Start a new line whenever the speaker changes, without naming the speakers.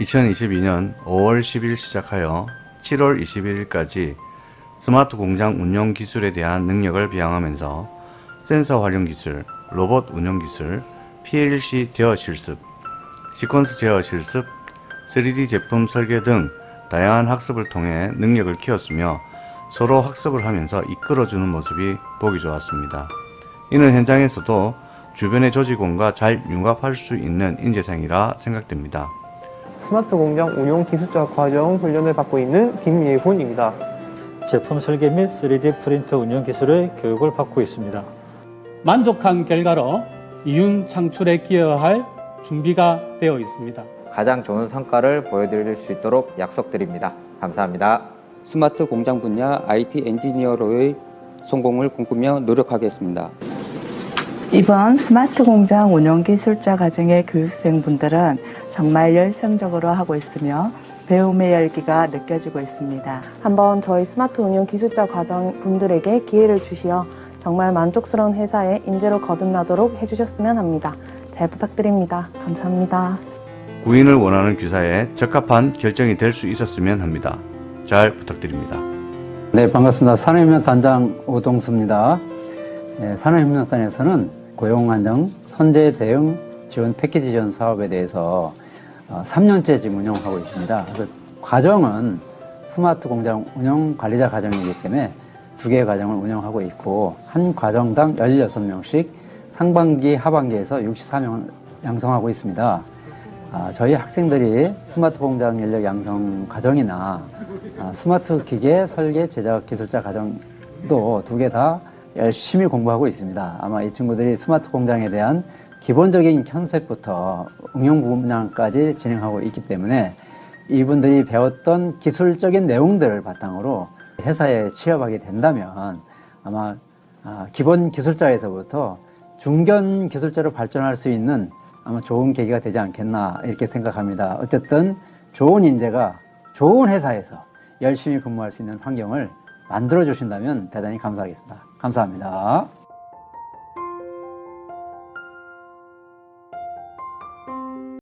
2022년 5월 10일 시작하여 7월 21일까지 스마트 공장 운영 기술에 대한 능력을 비양하면서 센서 활용 기술, 로봇 운영 기술, PLC 제어 실습, 시퀀스 제어 실습, 3D 제품 설계 등 다양한 학습을 통해 능력을 키웠으며 서로 학습을 하면서 이끌어주는 모습이 보기 좋았습니다. 이는 현장에서도 주변의 조직원과 잘 융합할 수 있는 인재상이라 생각됩니다.
스마트 공장 운용 기술자 과정 훈련을 받고 있는 김예훈입니다.
제품 설계 및 3D 프린터 운영 기술의 교육을 받고 있습니다.
만족한 결과로 이윤 창출에 기여할 준비가 되어 있습니다.
가장 좋은 성과를 보여드릴 수 있도록 약속드립니다. 감사합니다.
스마트 공장 분야 IT 엔지니어로의 성공을 꿈꾸며 노력하겠습니다.
이번 스마트 공장 운영 기술자 과정의 교육생분들은 정말 열성적으로 하고 있으며 배움의 열기가 느껴지고 있습니다.
한번 저희 스마트 운용 기술자 과정 분들에게 기회를 주시어 정말 만족스러운 회사의 인재로 거듭나도록 해주셨으면 합니다. 잘 부탁드립니다. 감사합니다.
구인을 원하는 교사에 적합한 결정이 될 수 있었으면 합니다. 잘 부탁드립니다.
네, 반갑습니다. 산업협력 단장 오동수입니다. 네, 산업협력단에서는 고용 안정, 선제 대응 지원 패키지 지원 사업에 대해서 어, 3년째 지금 운영하고 있습니다. 그 과정은 스마트 공장 운영 관리자 과정이기 때문에 두 개의 과정을 운영하고 있고 한 과정당 16명씩 상반기, 하반기에서 64명을 양성하고 있습니다. 아, 저희 학생들이 스마트 공장 인력 양성 과정이나 아, 스마트 기계 설계 제작 기술자 과정도 두 개 다 열심히 공부하고 있습니다. 아마 이 친구들이 스마트 공장에 대한 기본적인 컨셉부터 응용 분야까지 진행하고 있기 때문에 이분들이 배웠던 기술적인 내용들을 바탕으로 회사에 취업하게 된다면 아마 아, 기본 기술자에서부터 중견 기술자로 발전할 수 있는 아마 좋은 계기가 되지 않겠나 이렇게 생각합니다. 어쨌든 좋은 인재가 좋은 회사에서 열심히 근무할 수 있는 환경을 만들어 주신다면 대단히 감사하겠습니다. 감사합니다.